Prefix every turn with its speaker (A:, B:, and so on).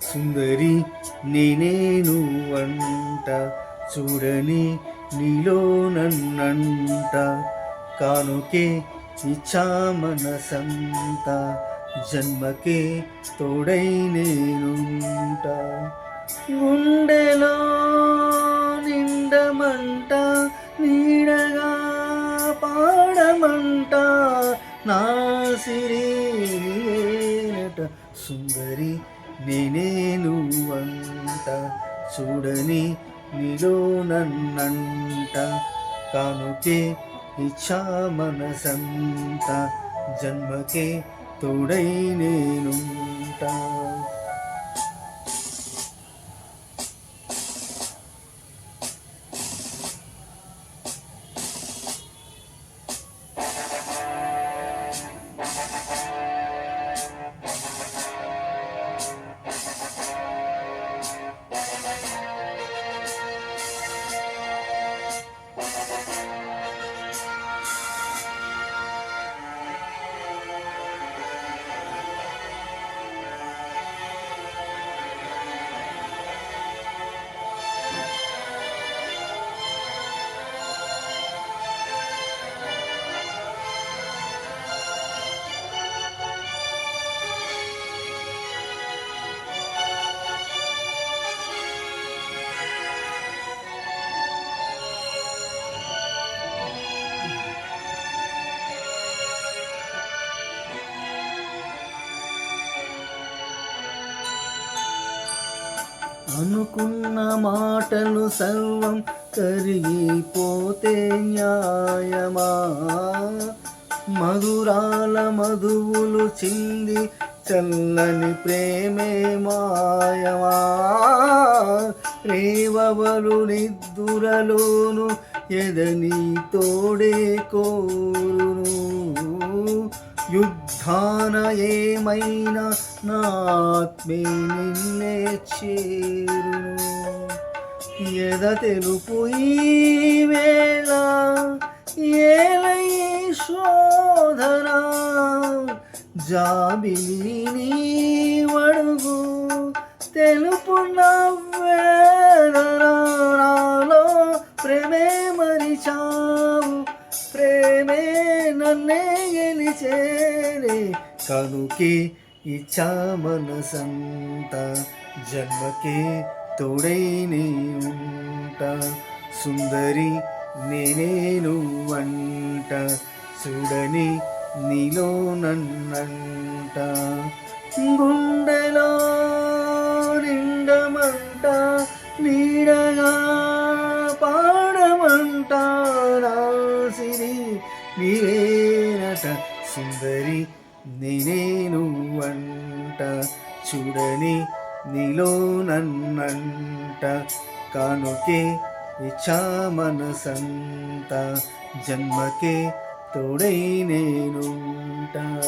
A: సుందరి నేనేను వంట చూడని నీలో నన్నంట కానుకే ఇచ్చా మనసంత జన్మకే తోడై నేనుంట. గుండెలో నా సిరి సుందరి నేనే నువ్వంట చూడని నీలో నన్నంట కానుకే ఇచ్చా మనసంత జన్మకే తోడై నేనుంటా. అనుకున్న మాటలు సర్వం కరిగిపోతే న్యాయమా? మధురాల మధువులు చింది చల్లని ప్రేమే మాయమా? రేవవలు నిద్దురలోను ఎదని తోడే కోరును. స్థాన ఏమైనా నాత్మే నిన్నే చేరును. ఎద తెలుపు వేళ? ఏలై శోధన? జాబిలి వడుగు? తెలుపు నవ్వేదనాలో ప్రేమే నన్నే గెలిచేనే కనుకే ఇచ్చా మనసంత జన్మకే తోడై నేనుంట. సుందరి నేనేను నువ్వంట చూడని నీలో నన్నంట. గుండెలో నీవేనట సుందరి నేనేను అంట చూడని నీలో నన్నంట. కానుకే ఇచ్చా మనసంత. జన్మకే తోడై నేనుంటా.